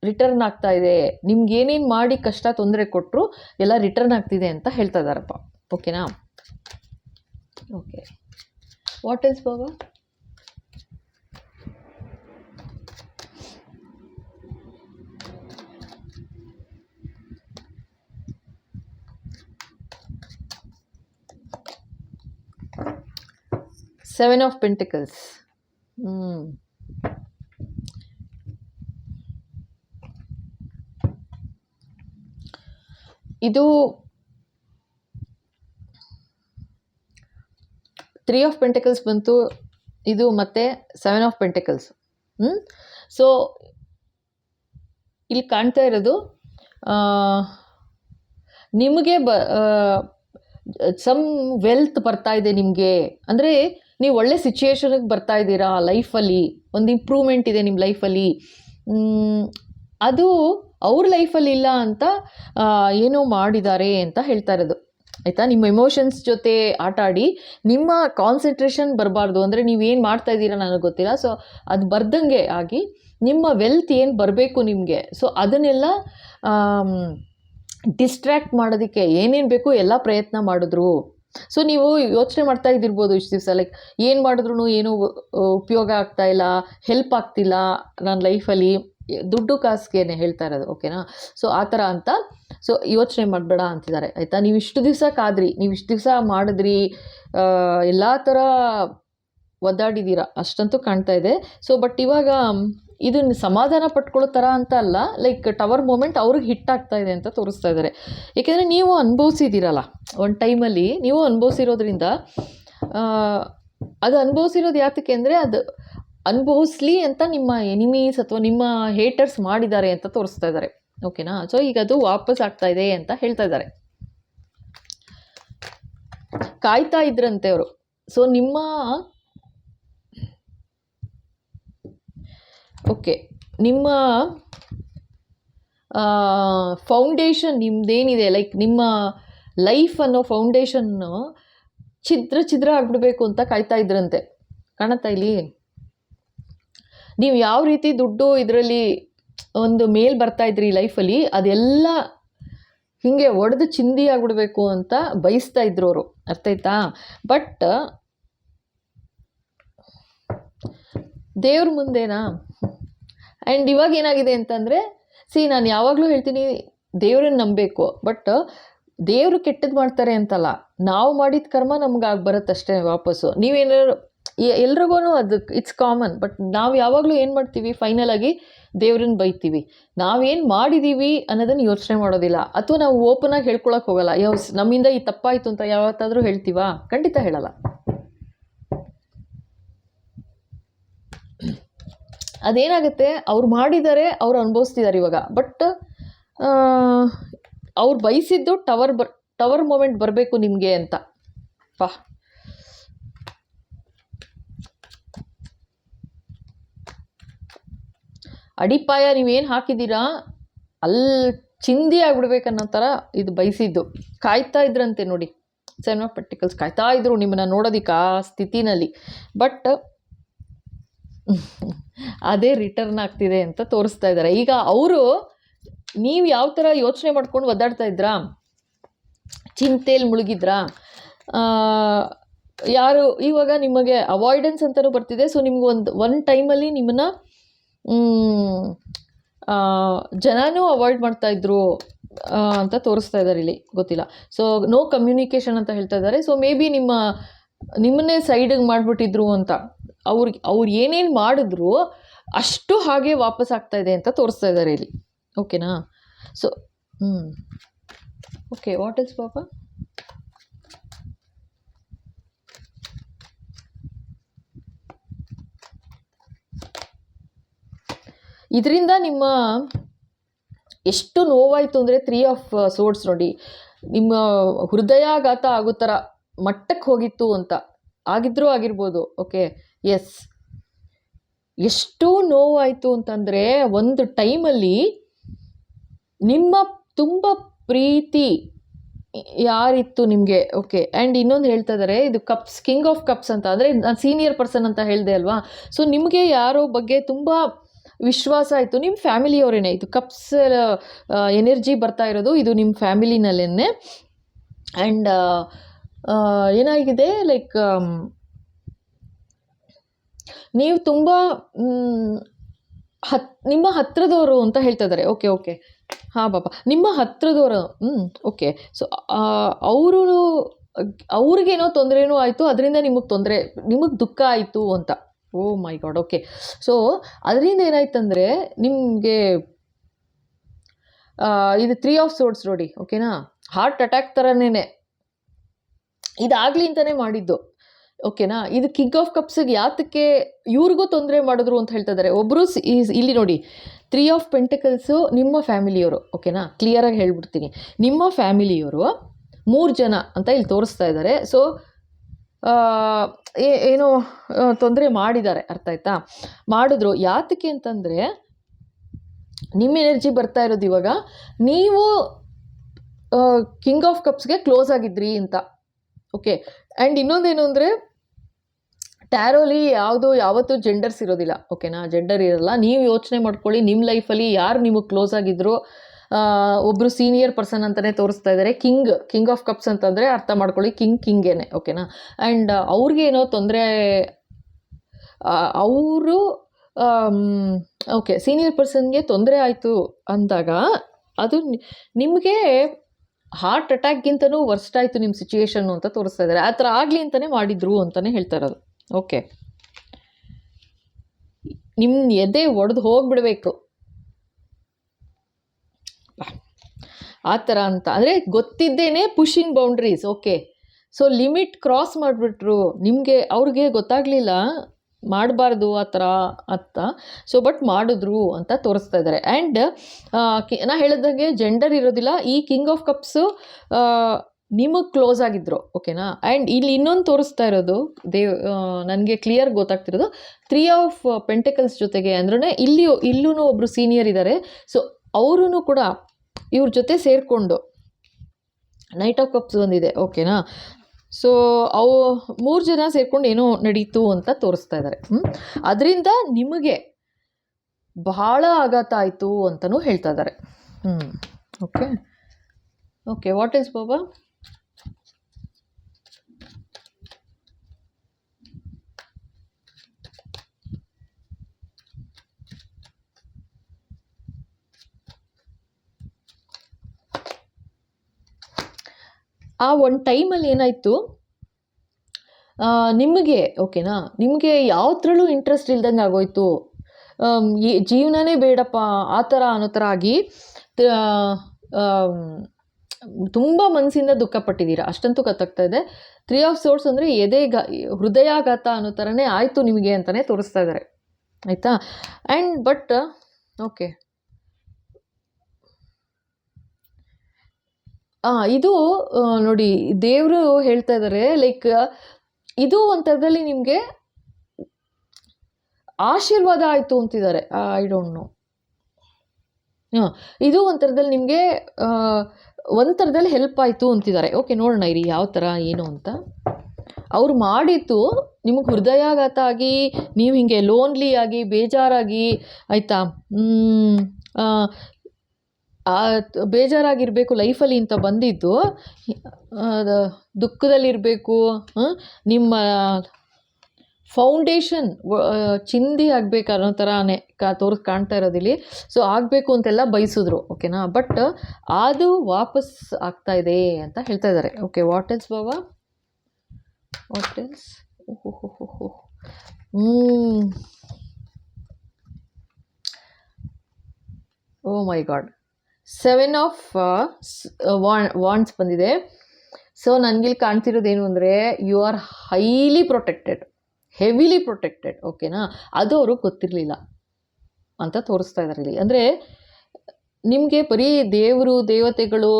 Speaker 1: ರಿಟರ್ನ್ ಆಗ್ತಾ ಇದೆ. ನಿಮ್ಗೆ ಏನೇನು ಮಾಡಿ ಕಷ್ಟ ತೊಂದರೆ ಕೊಟ್ಟರು ಎಲ್ಲ ರಿಟರ್ನ್ ಆಗ್ತಿದೆ ಅಂತ ಹೇಳ್ತಾ ಇದ್ದಾರಪ್ಪ. ಓಕೆನಾ okay what else baba seven of pentacles ಹ್ಞೂ ಇದು ತ್ರೀ ಆಫ್ ಪೆಂಟಿಕಲ್ಸ್ ಬಂತು, ಇದು ಮತ್ತೆ ಸೆವೆನ್ ಆಫ್ ಪೆಂಟಿಕಲ್ಸ್ ಹ್ಞೂ ಸೊ ಇಲ್ಲಿ ಕಾಣ್ತಾ ಇರೋದು ನಿಮಗೆ ಬ ಸಮ್ ವೆಲ್ತ್ ಬರ್ತಾ ಇದೆ ನಿಮಗೆ. ಅಂದರೆ ನೀವು ಒಳ್ಳೆ ಸಿಚುಯೇಷನಿಗೆ ಬರ್ತಾ ಇದ್ದೀರಾ ಲೈಫಲ್ಲಿ ಒಂದು ಇಂಪ್ರೂವ್ಮೆಂಟ್ ಇದೆ ನಿಮ್ಮ ಲೈಫಲ್ಲಿ ಅದು ಅವ್ರ ಲೈಫಲ್ಲಿ ಇಲ್ಲ ಅಂತ ಏನೋ ಮಾಡಿದ್ದಾರೆ ಅಂತ ಹೇಳ್ತಾ ಇರೋದು. ಆಯಿತಾ? ನಿಮ್ಮ ಎಮೋಷನ್ಸ್ ಜೊತೆ ಆಟ ಆಡಿ ನಿಮ್ಮ ಕಾನ್ಸಂಟ್ರೇಷನ್ ಬರಬಾರ್ದು. ಅಂದರೆ ನೀವೇನು ಮಾಡ್ತಾ ಇದ್ದೀರಾ ನನಗೆ ಗೊತ್ತಿಲ್ಲ. ಸೊ ಅದು ಬರ್ದಂಗೆ ಆಗಿ ನಿಮ್ಮ ವೆಲ್ತ್ ಏನು ಬರಬೇಕು ನಿಮಗೆ? ಸೊ ಅದನ್ನೆಲ್ಲ ಡಿಸ್ಟ್ರ್ಯಾಕ್ಟ್ ಮಾಡೋದಕ್ಕೆ ಏನೇನು ಬೇಕು ಎಲ್ಲ ಪ್ರಯತ್ನ ಮಾಡಿದ್ರು. ಸೊ ನೀವು ಯೋಚನೆ ಮಾಡ್ತಾ ಇದ್ದಿರ್ಬೋದು ಇಷ್ಟು ದಿವಸ. ಲೈಕ್ ಏನು ಮಾಡಿದ್ರು ಏನೂ ಉಪಯೋಗ ಆಗ್ತಾ ಇಲ್ಲ ಹೆಲ್ಪ್ ಆಗ್ತಿಲ್ಲ ನನ್ನ ಲೈಫಲ್ಲಿ ದುಡ್ಡು ಕಾಸಿಗೆನೆ ಹೇಳ್ತಾ ಇರೋದು ಓಕೆನಾ ಸೊ ಆ ಥರ ಅಂತ. ಸೊ ಯೋಚನೆ ಮಾಡಬೇಡ ಅಂತಿದ್ದಾರೆ, ಆಯಿತಾ? ನೀವು ಇಷ್ಟು ದಿವಸ ಕಾದ್ರಿ, ನೀವು ಇಷ್ಟು ದಿವಸ ಮಾಡಿದ್ರಿ ಎಲ್ಲ ಥರ ಒದ್ದಾಡಿದ್ದೀರ ಅಷ್ಟಂತೂ ಕಾಣ್ತಾ ಇದೆ. ಸೊ ಬಟ್ ಇವಾಗ ಇದನ್ನು ಸಮಾಧಾನ ಪಟ್ಕೊಳ್ಳೋ ಥರ ಅಂತ ಅಲ್ಲ ಲೈಕ್ ಟವರ್ ಮೂಮೆಂಟ್ ಅವ್ರಿಗೆ ಹಿಟ್ ಆಗ್ತಾ ಇದೆ ಅಂತ ತೋರಿಸ್ತಾ ಇದ್ದಾರೆ. ಏಕೆಂದರೆ ನೀವು ಅನುಭವಿಸಿದ್ದೀರಲ್ಲ ಒಂದು ಟೈಮಲ್ಲಿ ನೀವು ಅನುಭವಿಸಿರೋದ್ರಿಂದ ಅದು ಅನುಭವಿಸಿರೋದು ಯಾತಕ್ಕೆ ಅಂದರೆ, ಅದು ಅನುಭವಿಸ್ಲಿ ಅಂತ ನಿಮ್ಮ ಎನಿಮೀಸ್ ಅಥವಾ ನಿಮ್ಮ ಹೇಟರ್ಸ್ ಮಾಡಿದ್ದಾರೆ ಅಂತ ತೋರಿಸ್ತಾ ಇದ್ದಾರೆ. ಓಕೆನಾ ಸೊ ಈಗ ಅದು ವಾಪಸ್ ಆಗ್ತಾ ಇದೆ ಅಂತ ಹೇಳ್ತಾ ಇದ್ದಾರೆ. ಕಾಯ್ತಾ ಇದ್ರಂತೆ ಅವರು. ಸೊ ನಿಮ್ಮ ಓಕೆ ನಿಮ್ಮ ಫೌಂಡೇಶನ್ ನಿಮ್ಮದೇನಿದೆ ಲೈಕ್ ನಿಮ್ಮ ಲೈಫ್ ಅನ್ನೋ ಫೌಂಡೇಶನ್ನು ಛಿದ್ರ ಛಿದ್ರ ಆಗಿಬಿಡ್ಬೇಕು ಅಂತ ಕಾಯ್ತಾ ಇದ್ರಂತೆ. ಕಾಣತ್ತಾ ಇಲ್ಲಿ? ನೀವು ಯಾವ ರೀತಿ ದುಡ್ಡು ಇದರಲ್ಲಿ ಒಂದು ಮೇಲ್ ಬರ್ತಾ ಇದ್ರಿ ಲೈಫಲ್ಲಿ ಅದೆಲ್ಲ ಹೀಗೆ ಒಡೆದು ಚಿಂದಿ ಆಗ್ಬಿಡ್ಬೇಕು ಅಂತ ಬಯಸ್ತಾ ಇದ್ರು ಅವರು. ಅರ್ಥ ಆಯ್ತಾ? ಬಟ್ ದೇವ್ರ ಮುಂದೆನಾ? ಆ್ಯಂಡ್ ಇವಾಗ ಏನಾಗಿದೆ ಅಂತಂದರೆ ಸಿ ನಾನು ಯಾವಾಗಲೂ ಹೇಳ್ತೀನಿ, ದೇವ್ರನ್ನ ನಂಬಬೇಕು. ಬಟ್ ದೇವರು ಕೆಟ್ಟದ್ದು ಮಾಡ್ತಾರೆ ಅಂತಲ್ಲ, ನಾವು ಮಾಡಿದ ಕರ್ಮ ನಮ್ಗೆ ಆಗಿ ಬರುತ್ತಷ್ಟೇ ವಾಪಸ್ಸು. ನೀವೇನಾದ್ರು ಎಲ್ರಿಗೂ ಅದು ಇಟ್ಸ್ ಕಾಮನ್ ಬಟ್ ನಾವು ಯಾವಾಗಲೂ ಏನು ಮಾಡ್ತೀವಿ? ಫೈನಲ್ ಆಗಿ ದೇವ್ರನ್ನ ಬೈತೀವಿ. ನಾವೇನು ಮಾಡಿದ್ದೀವಿ ಅನ್ನೋದನ್ನು ಯೋಚನೆ ಮಾಡೋದಿಲ್ಲ. ಅಥವಾ ನಾವು ಓಪನಾಗಿ ಹೇಳ್ಕೊಳಕ್ಕೆ ಹೋಗಲ್ಲ. ಯಾವ ನಮ್ಮಿಂದ ಈ ತಪ್ಪಾಯಿತು ಅಂತ ಯಾವತ್ತಾದರೂ ಹೇಳ್ತೀವಾ? ಖಂಡಿತ ಹೇಳಲ್ಲ. ಅದೇನಾಗುತ್ತೆ? ಅವ್ರು ಮಾಡಿದ್ದಾರೆ ಅವ್ರು ಅನುಭವಿಸ್ತಿದ್ದಾರೆ ಇವಾಗ. ಬಟ್ ಅವ್ರು ಬಯಸಿದ್ದು ಟವರ್ ಬರ್ ಟವರ್ ಮೂಮೆಂಟ್ ಬರಬೇಕು ನಿಮಗೆ ಅಂತ. ಪಾ. ಅಡಿಪಾಯ ನೀವೇನು ಹಾಕಿದ್ದೀರಾ? ಅಲ್ಲಿ ಚಿಂದಿ ಆಗ್ಬಿಡ್ಬೇಕನ್ನೋ ಥರ ಇದು ಬಯಸಿದ್ದು ಕಾಯ್ತಾ ಇದ್ರಂತೆ ನೋಡಿ. ಸೆವೆನ್ ಆಫ್ ಪೆಟ್ಟಿಕಲ್ಸ್ ಕಾಯ್ತಾ ಇದ್ರು ನಿಮ್ಮನ್ನು ನೋಡೋದಕ್ಕೆ ಆ ಸ್ಥಿತಿನಲ್ಲಿ. ಬಟ್ ಅದೇ ರಿಟರ್ನ್ ಆಗ್ತಿದೆ ಅಂತ ತೋರಿಸ್ತಾ ಇದ್ದಾರೆ. ಈಗ ಅವರು ನೀವು ಯಾವ ಥರ ಯೋಚನೆ ಮಾಡ್ಕೊಂಡು ಒದ್ದಾಡ್ತಾ ಇದ್ರಾ? ಚಿಂತೆಯಲ್ಲಿ ಮುಳುಗಿದ್ರಾ? ಯಾರು ಇವಾಗ ನಿಮಗೆ ಅವಾಯ್ಡೆನ್ಸ್ ಅಂತಲೂ ಬರ್ತಿದೆ. ಸೊ ನಿಮ್ಗೆ ಒಂದು ಒನ್ ಟೈಮಲ್ಲಿ ನಿಮ್ಮನ್ನು ಜನನೂ ಅವಾಯ್ಡ್ ಮಾಡ್ತಾ ಇದ್ರು ಅಂತ ತೋರಿಸ್ತಾ ಇದ್ದಾರೆ ಇಲ್ಲಿ, ಗೊತ್ತಿಲ್ಲ. ಸೊ ನೋ ಕಮ್ಯುನಿಕೇಷನ್ ಅಂತ ಹೇಳ್ತಾ ಇದ್ದಾರೆ ಸೊ ಮೇ ಬಿ ನಿಮ್ಮ, ನಿಮ್ಮನ್ನೇ ಸೈಡಿಗೆ ಮಾಡಿಬಿಟ್ಟಿದ್ರು ಅಂತ ಅವ್ರಿಗೆ ಅವ್ರು ಏನೇನು ಮಾಡಿದ್ರು, ಅಷ್ಟು ಹಾಗೆ ವಾಪಸ್ ಆಗ್ತಾ ಇದೆ ಅಂತ ತೋರಿಸ್ತಾ ಇದ್ದಾರೆ ಇಲ್ಲಿ. ಓಕೆನಾ ಸೊ ಹ್ಞೂ ಓಕೆ ವಾಟ್ ಇಸ್ ಪಾಪ? ಇದರಿಂದ ನಿಮ್ಮ ಎಷ್ಟು ನೋವಾಯಿತು ಅಂದರೆ ತ್ರೀ ಆಫ್ ಸೋಡ್ಸ್ ನೋಡಿ. ನಿಮ್ಮ ಹೃದಯಾಘಾತ ಆಗೋ ಥರ ಮಟ್ಟಕ್ಕೆ ಹೋಗಿತ್ತು ಅಂತ. ಆಗಿದ್ರೂ ಆಗಿರ್ಬೋದು ಓಕೆ ಎಸ್ ಎಷ್ಟು ನೋವಾಯಿತು ಅಂತಂದರೆ ಒಂದು ಟೈಮಲ್ಲಿ ನಿಮ್ಮ ತುಂಬ ಪ್ರೀತಿ ಯಾರಿತ್ತು ನಿಮಗೆ ಓಕೆ ಆ್ಯಂಡ್ ಇನ್ನೊಂದು ಹೇಳ್ತಾ ಇದ್ದಾರೆ ಇದು ಕಪ್ಸ್ ಕಿಂಗ್ ಆಫ್ ಕಪ್ಸ್ ಅಂತ. ಅಂದರೆ ನಾನು ಸೀನಿಯರ್ ಪರ್ಸನ್ ಅಂತ ಹೇಳಿದೆ ಅಲ್ವಾ? ಸೊ ನಿಮಗೆ ಯಾರೋ ಬಗ್ಗೆ ತುಂಬ ವಿಶ್ವಾಸ ಆಯಿತು. ನಿಮ್ಮ ಫ್ಯಾಮಿಲಿಯವರೇನೆ? ಆಯಿತು ಕಪ್ಸ್ ಎನರ್ಜಿ ಬರ್ತಾ ಇರೋದು ಇದು ನಿಮ್ಮ ಫ್ಯಾಮಿಲಿನಲ್ಲೇನೆ. ಆ್ಯಂಡ್ ಏನಾಗಿದೆ? ಲೈಕ್ ನೀವು ತುಂಬ ಹತ್, ನಿಮ್ಮ ಹತ್ರದವರು ಅಂತ ಹೇಳ್ತಾ ಇದ್ದಾರೆ ಓಕೆ ಓಕೆ. ಹಾಂ, ಪಾಪ. ನಿಮ್ಮ ಹತ್ರದವರು ಹ್ಞೂ ಓಕೆ. ಸೊ ಅವರು, ಅವ್ರಿಗೇನೋ ತೊಂದರೆನೂ ಆಯಿತು. ಅದರಿಂದ ನಿಮಗೆ ತೊಂದರೆ, ನಿಮಗೆ ದುಃಖ ಆಯಿತು ಅಂತ. Oh my god, okay. So ಅದರಿಂದ ಏನಾಯ್ತಂದರೆ, ನಿಮಗೆ ಇದು ತ್ರೀ ಆಫ್ ಸೋರ್ಡ್ಸ್ ನೋಡಿ, ಓಕೆನಾ? ಹಾರ್ಟ್ ಅಟ್ಯಾಕ್ ಥರನೇ ಇದಾಗಲಿ ಅಂತಲೇ ಮಾಡಿದ್ದು, ಓಕೆನಾ? ಇದು ಕಿಂಗ್ ಆಫ್ ಕಪ್ಸಿಗೆ ಯಾತಕ್ಕೆ ಇವ್ರಿಗೂ ತೊಂದರೆ ಮಾಡಿದ್ರು ಅಂತ ಹೇಳ್ತಾ ಇದ್ದಾರೆ ಒಬ್ಬರು ಇಲ್ಲಿ ನೋಡಿ ತ್ರೀ ಆಫ್ ಪೆಂಟಕಲ್ಸು ನಿಮ್ಮ ಫ್ಯಾಮಿಲಿಯವರು ಓಕೆನಾ? ಕ್ಲಿಯರಾಗಿ ಹೇಳ್ಬಿಡ್ತೀನಿ. ನಿಮ್ಮ ಫ್ಯಾಮಿಲಿಯವರು ಮೂರು ಜನ ಅಂತ ಇಲ್ಲಿ ತೋರಿಸ್ತಾ ಇದ್ದಾರೆ ಸೊ ಏನೋ ತೊಂದರೆ ಮಾಡಿದ್ದಾರೆ, ಅರ್ಥ ಆಯ್ತಾ? ಮಾಡಿದ್ರು. ಯಾತಕ್ಕೆ ಅಂತಂದರೆ, ನಿಮ್ಮ ಎನರ್ಜಿ ಬರ್ತಾ ಇರೋದು ಇವಾಗ, ನೀವು ಕಿಂಗ್ ಆಫ್ ಕಪ್ಸ್ಗೆ ಕ್ಲೋಸ್ ಆಗಿದ್ರಿ ಅಂತ. ಓಕೆ ಆ್ಯಂಡ್ ಇನ್ನೊಂದೇನು ಅಂದರೆ ಟ್ಯಾರೋಲಿ ಯಾವುದು, ಯಾವತ್ತೂ ಜೆಂಡರ್ಸ್ ಇರೋದಿಲ್ಲ. ಓಕೆನಾ ಜೆಂಡರ್ ಇರೋಲ್ಲ. ನೀವು ಯೋಚನೆ ಮಾಡ್ಕೊಳ್ಳಿ ನಿಮ್ಮ ಲೈಫಲ್ಲಿ ಯಾರು ನಿಮಗೆ ಕ್ಲೋಸ್ ಆಗಿದ್ರು ಒಬ್ಬರು ಸೀನಿಯರ್ ಪರ್ಸನ್ ಅಂತಲೇ ತೋರಿಸ್ತಾ ಇದ್ದಾರೆ ಕಿಂಗ್ ಕಿಂಗ್ ಆಫ್ ಕಪ್ಸ್ ಅಂತಂದರೆ ಅರ್ಥ ಮಾಡ್ಕೊಳ್ಳಿ, ಕಿಂಗ್, ಕಿಂಗೇನೆ, ಓಕೆನಾ? ಆ್ಯಂಡ್ ಅವ್ರಿಗೇನೋ ತೊಂದರೆ ಅವರು ಓಕೆ, ಸೀನಿಯರ್ ಪರ್ಸನ್ಗೆ ತೊಂದರೆ ಆಯಿತು ಅಂದಾಗ ಅದು ನಿಮಗೆ ಹಾರ್ಟ್ ಅಟ್ಯಾಕ್ಗಿಂತನೂ ವರ್ಸ್ಟ್ ಆಯಿತು ನಿಮ್ಮ ಸಿಚುಯೇಷನ್ನು ಅಂತ ತೋರಿಸ್ತಾ ಇದ್ದಾರೆ ಆ ಥರ ಆಗಲಿ ಅಂತಲೇ ಮಾಡಿದ್ರು ಅಂತಲೇ ಹೇಳ್ತಾ ಇರೋದು. ಓಕೆ. ನಿಮ್ಮ ಎದೆ ಒಡೆದು ಹೋಗ್ಬಿಡ್ಬೇಕು. ಆ ಥರ ಅಂತ. ಅಂದರೆ ಗೊತ್ತಿದ್ದೇನೆ pushing boundaries okay so limit cross ಮಾಡಿಬಿಟ್ರು, ನಿಮಗೆ, ಅವ್ರಿಗೆ ಗೊತ್ತಾಗಲಿಲ್ಲ, ಮಾಡಬಾರ್ದು ಆ ಥರ ಅಂತ. ಸೊ ಬಟ್ ಮಾಡಿದ್ರು ಅಂತ ತೋರಿಸ್ತಾ ಇದ್ದಾರೆ. ಆ್ಯಂಡ್ ನಾ ಹೇಳಿದಂಗೆ ಜೆಂಡರ್ ಇರೋದಿಲ್ಲ, ಈ ಕಿಂಗ್ ಆಫ್ ಕಪ್ಸು ನಿಮಗೆ ಕ್ಲೋಸ್ ಆಗಿದ್ರು ಓಕೆನಾ ಆ್ಯಂಡ್ ಇಲ್ಲಿ ಇನ್ನೊಂದು ತೋರಿಸ್ತಾ ಇರೋದು, ದೇವ್ ನನಗೆ ಕ್ಲಿಯರ್ ಗೊತ್ತಾಗ್ತಿರೋದು ತ್ರೀ ಆಫ್ ಪೆಂಟೆಕಲ್ಸ್ ಜೊತೆಗೆ ಅಂದ್ರೆ ಇಲ್ಲಿ ಇಲ್ಲೂ ಒಬ್ಬರು ಸೀನಿಯರ್ ಇದ್ದಾರೆ ಸೊ ಅವರೂ ಕೂಡ ಇವ್ರ ಜೊತೆ ಸೇರಿಕೊಂಡು ನೈಟ್ ಆಫ್ ಕಪ್ಸ್ ಒಂದಿದೆ ಓಕೆನಾ ಸೊ ಅವು ಮೂರು ಜನ ಸೇರ್ಕೊಂಡು ಏನೋ ನಡೀತು ಅಂತ ತೋರಿಸ್ತಾ ಇದ್ದಾರೆ ಅದರಿಂದ ನಿಮಗೆ ಬಹಳ ಆಘಾತ ಆಯಿತು ಅಂತಲೂ ಹೇಳ್ತಾ ಇದ್ದಾರೆ ಹ್ಞೂ okay okay what is baba ಆ ಒಂದು ಟೈಮಲ್ಲಿ ಏನಾಯಿತು? ನಿಮಗೆ ಓಕೆನಾ ನಿಮಗೆ ಯಾವ್ದ್ರಲ್ಲೂ ಇಂಟ್ರೆಸ್ಟ್ ಇಲ್ದಂಗೆ ಆಗೋಯ್ತು. ಈ ಜೀವನನೇ ಬೇಡಪ್ಪ, ಆ ಥರ ಅನ್ನೋ ಥರ ಆಗಿ ತುಂಬ ಮನಸ್ಸಿಂದ ದುಃಖ ಪಟ್ಟಿದ್ದೀರಾ? ಅಷ್ಟಂತೂ ಗೊತ್ತಾಗ್ತಾ ಇದೆ. ತ್ರೀ ಆಫ್ ಸೋರ್ಸ್ ಅಂದರೆ ಎದೆಗ ಹೃದಯಾಘಾತ ಅನ್ನೋ ಥರನೇ ಆಯಿತು ನಿಮಗೆ ಅಂತಲೇ ತೋರಿಸ್ತಾ ಇದ್ದಾರೆ ಆಯಿತಾ? ಆ್ಯಂಡ್ ಬಟ್ ಓಕೆ ಇದು ನೋಡಿ, ದೇವರು ಹೇಳ್ತಾ ಇದ್ದಾರೆ ಲೈಕ್ ಇದು ಒಂಥರದಲ್ಲಿ ನಿಮಗೆ ಆಶೀರ್ವಾದ ಆಯಿತು ಅಂತಿದ್ದಾರೆ. ಐ ಡೋಂಟ್ ನೋ ಇದು ಒಂಥರದಲ್ಲಿ ನಿಮಗೆ ಒಂದು ಥರದಲ್ಲಿ ಹೆಲ್ಪ್ ಆಯಿತು ಅಂತಿದ್ದಾರೆ. ಓಕೆ ನೋಡೋಣ ಇರಿ ಯಾವ ಥರ, ಏನು ಅಂತ. ಅವ್ರು ಮಾಡಿದ್ದು ನಿಮಗೆ ಹೃದಯಾಘಾತ ಆಗಿ, ನೀವು ಹಿಂಗೆ ಲೋನ್ಲಿ ಆಗಿ, ಬೇಜಾರಾಗಿ, ಆಯಿತಾ? ಬೇಜಾರಾಗಿರಬೇಕು ಲೈಫಲ್ಲಿ ಇಂಥ ಬಂದಿದ್ದು. ದುಃಖದಲ್ಲಿರಬೇಕು ನಿಮ್ಮ ಫೌಂಡೇಶನ್ ಚಿಂದಿ ಆಗಬೇಕು ಅನ್ನೋ ಥರನೇ ಕಾ, ತೋರ್ಸ್ ಕಾಣ್ತಾ ಇರೋದಿಲ್ಲಿ. ಸೊ, ಆಗಬೇಕು ಅಂತೆಲ್ಲ ಬಯಸಿದ್ರು, ಓಕೆನಾ? ಬಟ್ ಅದು ವಾಪಸ್ ಆಗ್ತಾ ಇದೆ ಅಂತ ಹೇಳ್ತಾ ಇದ್ದಾರೆ. Okay what else baba? What oh my god seven of wands ಬಂದಿದೆ. ಸೊ ನನಗಿಲ್ಲಿ ಕಾಣ್ತಿರೋದೇನು ಅಂದರೆ you are highly protected heavily protected ಓಕೆನಾ ಅದು ಅವ್ರಿಗೆ ಗೊತ್ತಿರಲಿಲ್ಲ ಅಂತ ತೋರಿಸ್ತಾ ಇದ್ದಾರೆ ಇಲ್ಲಿ. ಅಂದರೆ, ನಿಮಗೆ ಬರೀ ದೇವರು, ದೇವತೆಗಳು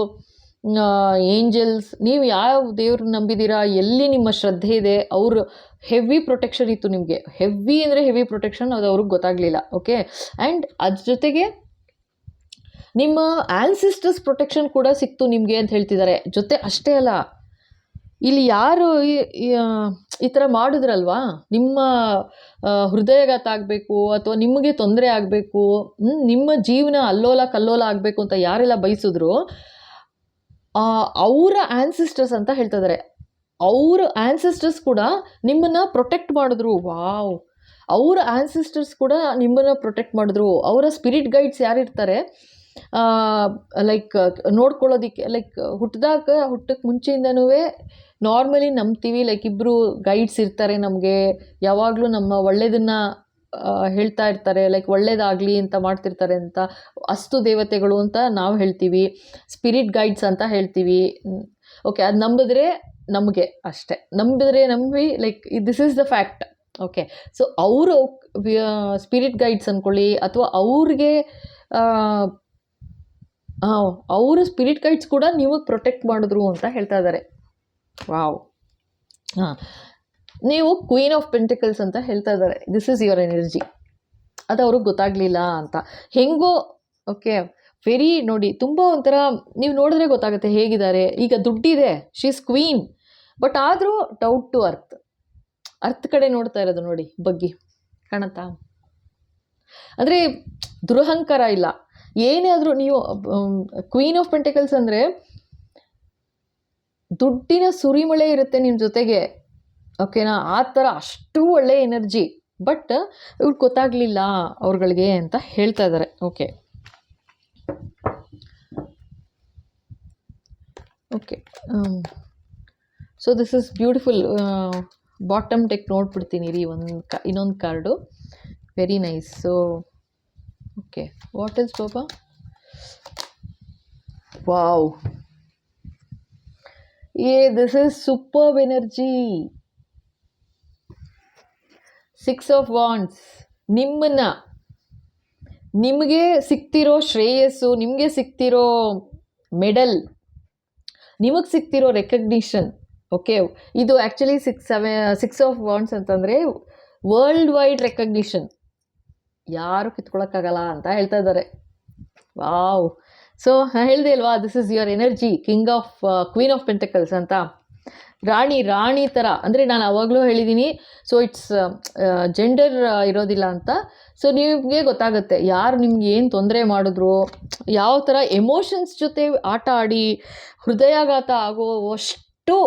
Speaker 1: ಏಂಜಲ್ಸ್ ನೀವು ಯಾವ ದೇವ್ರನ್ನ ನಂಬಿದ್ದೀರಾ ಎಲ್ಲಿ ನಿಮ್ಮ ಶ್ರದ್ಧೆ ಇದೆ, ಅವರು ಹೆವಿ ಪ್ರೊಟೆಕ್ಷನ್ ಇತ್ತು ನಿಮಗೆ. ಹೆವಿ ಅಂದರೆ ಹೆವಿ ಪ್ರೊಟೆಕ್ಷನ್ ಅದು ಅವ್ರಿಗೆ ಗೊತ್ತಾಗಲಿಲ್ಲ ಓಕೆ ಆ್ಯಂಡ್ ಅದ್ರ ಜೊತೆಗೆ ನಿಮ್ಮ ಆನ್ಸಿಸ್ಟರ್ಸ್ ಪ್ರೊಟೆಕ್ಷನ್ ಕೂಡ ಸಿಕ್ತು ನಿಮಗೆ ಅಂತ ಹೇಳ್ತಿದ್ದಾರೆ. ಜೊತೆ ಅಷ್ಟೇ ಅಲ್ಲ, ಇಲ್ಲಿ ಯಾರು ಈ- ಥರ ಮಾಡಿದ್ರಲ್ವಾ? ನಿಮ್ಮ ಹೃದಯಘಾತ ಆಗಬೇಕು ಅಥವಾ ನಿಮಗೆ ತೊಂದರೆ ಆಗಬೇಕು ನಿಮ್ಮ ಜೀವನ ಅಲ್ಲೋಲ ಕಲ್ಲೋಲ ಆಗಬೇಕು ಅಂತ ಯಾರೆಲ್ಲ ಬಯಸಿದ್ರು ಅವರ ಆನ್ಸಿಸ್ಟರ್ಸ್ ಅಂತ ಹೇಳ್ತಾ ಇದ್ದಾರೆ ಅವ್ರ ಆನ್ಸಿಸ್ಟರ್ಸ್ ಕೂಡ ನಿಮ್ಮನ್ನು ಪ್ರೊಟೆಕ್ಟ್ ಮಾಡಿದ್ರು. ವಾವ್! ಅವರ ಆನ್ಸಿಸ್ಟರ್ಸ್ ಕೂಡ ನಿಮ್ಮನ್ನು ಪ್ರೊಟೆಕ್ಟ್ ಮಾಡಿದ್ರು. ಅವರ ಸ್ಪಿರಿಟ್ ಗೈಡ್ಸ್ ಯಾರಿರ್ತಾರೆ? ಲೈಕ್ ನೋಡ್ಕೊಳ್ಳೋದಿಕ್ಕೆ ಲೈಕ್ ಹುಟ್ಟಿದಾಗ ಹುಟ್ಟಕ್ಕೆ ಮುಂಚೆಯಿಂದನೂ ನಾರ್ಮಲಿ ನಂಬ್ತೀವಿ. ಲೈಕ್ ಇಬ್ಬರು ಗೈಡ್ಸ್ ಇರ್ತಾರೆ ನಮಗೆ. ಯಾವಾಗಲೂ ನಮ್ಮ ಒಳ್ಳೆಯದನ್ನು ಹೇಳ್ತಾ ಇರ್ತಾರೆ. ಲೈಕ್ ಒಳ್ಳೇದಾಗಲಿ ಅಂತ ಮಾಡ್ತಿರ್ತಾರೆ ಅಂತ. ಅಸ್ತು ದೇವತೆಗಳು ಅಂತ ನಾವು ಹೇಳ್ತೀವಿ. ಸ್ಪಿರಿಟ್ ಗೈಡ್ಸ್ ಅಂತ ಹೇಳ್ತೀವಿ. ಓಕೆ ಅದು ನಂಬಿದ್ರೆ ನಮಗೆ ಅಷ್ಟೆ. ನಂಬಿದ್ರೆ ನಂಬಿ like this is the fact okay so ಅವರು ಸ್ಪಿರಿಟ್ ಗೈಡ್ಸ್ ಅಂದ್ಕೊಳ್ಳಿ ಅಥವಾ ಅವ್ರಿಗೆ ಅವರ ಸ್ಪಿರಿಟ್ ಗೈಡ್ಸ್ ಕೂಡ ನೀವು ಪ್ರೊಟೆಕ್ಟ್ ಮಾಡಿದ್ರು ಅಂತ ಹೇಳ್ತಾ ಇದ್ದಾರೆ ವಾವ್ ಹಾಂ. ನೀವು ಕ್ವೀನ್ ಆಫ್ ಪೆಂಟಿಕಲ್ಸ್ ಅಂತ ಹೇಳ್ತಾ ಇದ್ದಾರೆ ದಿಸ್ ಇಸ್ ಯುವರ್ ಎನರ್ಜಿ ಅದು ಅವ್ರಿಗೆ ಗೊತ್ತಾಗಲಿಲ್ಲ ಅಂತ. ಹೆಂಗೋ ಓಕೆ ವೆರಿ ನೋಡಿ, ತುಂಬ ಒಂಥರ ನೀವು ನೋಡಿದ್ರೆ ಗೊತ್ತಾಗುತ್ತೆ ಹೇಗಿದ್ದಾರೆ. ಈಗ ದುಡ್ಡಿದೆ. ಶೀಸ್ ಕ್ವೀನ್ ಬಟ್ ಆದರೂ ಡೌಟ್ ಟು ಅರ್ತ್ ಅರ್ತ್ ಕಡೆ ನೋಡ್ತಾ ಇರೋದು ನೋಡಿ, ಬಗ್ಗಿ. ಕಾಣತ್ತಾ? ಅಂದರೆ ದುರಹಂಕಾರ ಇಲ್ಲ. ಏನೇ ಆದರೂ ನೀವು ಕ್ವೀನ್ ಆಫ್ ಪೆಂಟಿಕಲ್ಸ್ ಅಂದರೆ ದುಡ್ಡಿನ ಸುರಿಮಳೆ ಇರುತ್ತೆ ನಿಮ್ಮ ಜೊತೆಗೆ. ಓಕೆನಾ ಆ ಥರ ಅಷ್ಟು ಒಳ್ಳೆ ಎನರ್ಜಿ. ಬಟ್ ಇವ್ರು ಗೊತ್ತಾಗಲಿಲ್ಲ ಅವ್ರುಗಳಿಗೆ ಅಂತ ಹೇಳ್ತಾ ಇದ್ದಾರೆ okay okay so this is beautiful bottom deck ನೋಡ್ಬಿಡ್ತೀನಿ ರೀ ಒಂದು ಕ ಇನ್ನೊಂದು card very nice so okay. What is Baba wow ಏ this is super energy six of wands ನಿಮ್ಮನ್ನ, ನಿಮಗೆ ಸಿಗ್ತಿರೋ ಶ್ರೇಯಸ್ಸು, ನಿಮಗೆ ಸಿಗ್ತಿರೋ ಮೆಡಲ್, ನಿಮಗೆ ಸಿಗ್ತಿರೋ ರೆಕಗ್ನಿಷನ್ ಓಕೆ ಇದು actually six seven six of wands ಅಂತಂದರೆ ವರ್ಲ್ಡ್ ವೈಡ್ ರೆಕಗ್ನಿಷನ್ ಯಾರು ಕಿತ್ಕೊಳಕ್ಕಾಗಲ್ಲ ಅಂತ ಹೇಳ್ತಾ ಇದ್ದಾರೆ. ವಾವ್. ಸೊ ಹೇಳಿದೆ ಅಲ್ವಾ this is your energy king of queen of pentacles ಅಂತ. ರಾಣಿ ರಾಣಿ ಥರ ಅಂದರೆ ನಾನು ಆವಾಗಲೂ ಹೇಳಿದ್ದೀನಿ ಸೊ ಇಟ್ಸ್ ಜೆಂಡರ್ ಇರೋದಿಲ್ಲ ಅಂತ. ಸೊ ನಿಮಗೆ ಗೊತ್ತಾಗುತ್ತೆ, ಯಾರು ನಿಮ್ಗೆ ಏನು ತೊಂದರೆ ಮಾಡಿದ್ರು, ಯಾವ ಥರ ಎಮೋಷನ್ಸ್ ಜೊತೆ ಆಟ ಆಡಿ, ಹೃದಯಾಘಾತ ಆಗುವಷ್ಟು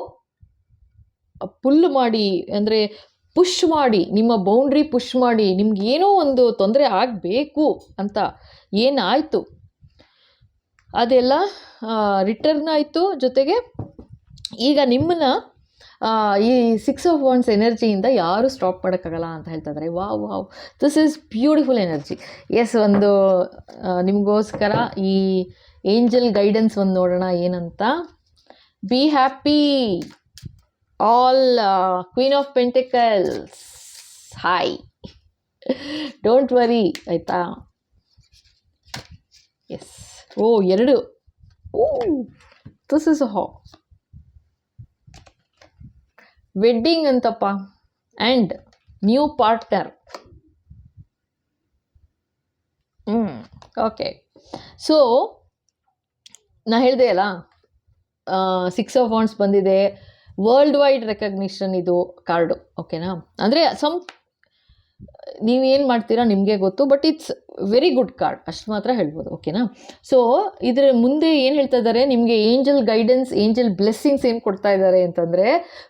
Speaker 1: ಪುಲ್ ಮಾಡಿ, ಅಂದರೆ ಪುಷ್ ಮಾಡಿ, ನಿಮ್ಮ ಬೌಂಡ್ರಿ ಪುಷ್ ಮಾಡಿ, ನಿಮ್ಗೆ ಏನೋ ಒಂದು ತೊಂದರೆ ಆಗಬೇಕು ಅಂತ ಏನಾಯಿತು? ಅದೆಲ್ಲ ರಿಟರ್ನ್ ಆಯಿತು. ಜೊತೆಗೆ ಈಗ ನಿಮ್ಮನ್ನ ಈ ಸಿಕ್ಸ್ ಆಫ್ ಒನ್ಸ್ ಎನರ್ಜಿಯಿಂದ ಯಾರೂ ಸ್ಟಾಪ್ ಮಾಡೋಕ್ಕಾಗಲ್ಲ ಅಂತ ಹೇಳ್ತಾ ಇದ್ದಾರೆ wow wow. This is beautiful energy yes ಒಂದು ನಿಮಗೋಸ್ಕರ ಈ ಏಂಜಲ್ ಗೈಡೆನ್ಸ್ ಒಂದು ನೋಡೋಣ ಏನಂತ. Be happy all queen of pentacles hi. Don't worry ಆಯಿತಾ? ಎಸ್ ಓ, ಎರಡು. ಓ ದಿಸ್ ಇಸ್ ಹಾ ವೆಡ್ಡಿಂಗ್ ಅಂತಪ್ಪ. ಆ್ಯಂಡ್ ನ್ಯೂ ಪಾರ್ಟ್ನರ್ ಹ್ಞೂ ಓಕೆ ಸೊ ನಾ ಹೇಳಿದೆ ಅಲ್ಲ ಸಿಕ್ಸ್ ಆಫ್ ವಾಂಡ್ಸ್ ಬಂದಿದೆ. ವರ್ಲ್ಡ್ ವೈಡ್ ರೆಕಗ್ನಿಷನ್ ಇದು ಕಾರ್ಡು ಓಕೆನಾ ಅಂದರೆ ಸಮ್ ನೀವೇನು ಮಾಡ್ತೀರಾ ನಿಮಗೆ ಗೊತ್ತು but it's very good card ಅಷ್ಟು ಮಾತ್ರ ಹೇಳ್ಬೋದು ಓಕೆನಾ ಸೊ ಇದರ ಮುಂದೆ ಏನು ಹೇಳ್ತಾ ಇದ್ದಾರೆ ನಿಮಗೆ ಏಂಜಲ್ ಗೈಡೆನ್ಸ್ ಏಂಜಲ್ ಬ್ಲೆಸ್ಸಿಂಗ್ಸ್ ಏನು ಕೊಡ್ತಾ ಇದ್ದಾರೆ ಅಂತಂದರೆ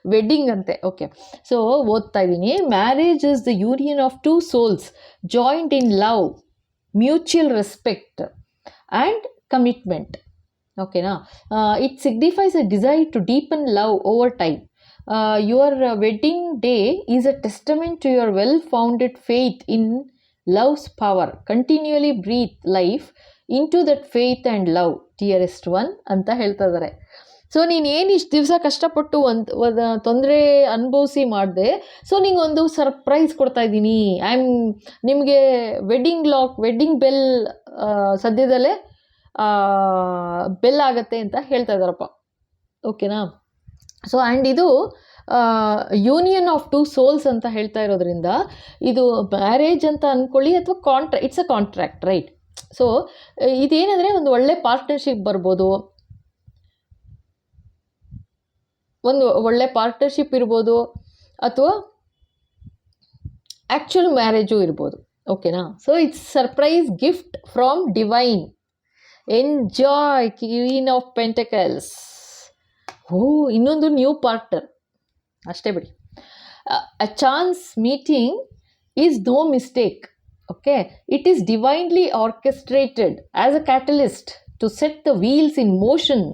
Speaker 1: ವೆಡ್ಡಿಂಗ್ ಅಂತೆ ಓಕೆ ಸೊ ಓದ್ತಾ ಇದ್ದೀನಿ. Marriage is the union of two souls joint in love mutual respect and commitment ಓಕೆನಾ it signifies a desire to deepen love over time your wedding day is a testament to your well founded faith in love's power continually breathe life into that faith and love dearest one ಅಂತ ಹೇಳ್ತಾ ಇದ್ದಾರೆ so ನೀನು ಏನು ಇಷ್ಟು ದಿವಸ ಕಷ್ಟಪಟ್ಟು ಒಂದು ತೊಂದರೆ ಅನುಭವಿಸಿ ಮಾಡಿದೆ ಸೊ ನಿಂಗೆ ಒಂದು ಸರ್ಪ್ರೈಸ್ ಕೊಡ್ತಾ ಇದ್ದೀನಿ ಐ ಆಮ್ ನಿಮಗೆ ವೆಡ್ಡಿಂಗ್ ಲಾಕ್ ವೆಡ್ಡಿಂಗ್ ಬೆಲ್ ಸದ್ಯದಲ್ಲೇ ಬೆಲ್ ಆಗತ್ತೆ ಅಂತ ಹೇಳ್ತಾ ಇದ್ದಾರಪ್ಪ. ಓಕೆನಾ ಸೊ ಆ್ಯಂಡ್ ಇದು ಯೂನಿಯನ್ ಆಫ್ ಟು ಸೋಲ್ಸ್ ಅಂತ ಹೇಳ್ತಾ ಇರೋದ್ರಿಂದ ಇದು ಮ್ಯಾರೇಜ್ ಅಂತ ಅಂದ್ಕೊಳ್ಳಿ ಅಥವಾ contract it's a contract right so ಇದೇನೆಂದರೆ ಒಂದು ಒಳ್ಳೆ ಪಾರ್ಟ್ನರ್ಶಿಪ್ ಬರ್ಬೋದು. ಒಂದು ಒಳ್ಳೆ ಪಾರ್ಟ್ನರ್ಶಿಪ್ ಇರ್ಬೋದು. ಅಥವಾ ಆ್ಯಕ್ಚುಲ್ ಮ್ಯಾರೇಜು ಇರ್ಬೋದು. ಓಕೆನಾ so it's surprise gift from divine enjoy queen of pentacles oh ಇನ್ನೊಂದು ನ್ಯೂ ಪಾರ್ಟ್ನರ್ ಅಷ್ಟೇ ಬಿಡಿ. A chance meeting is no mistake okay it is divinely orchestrated as a catalyst to set the wheels in motion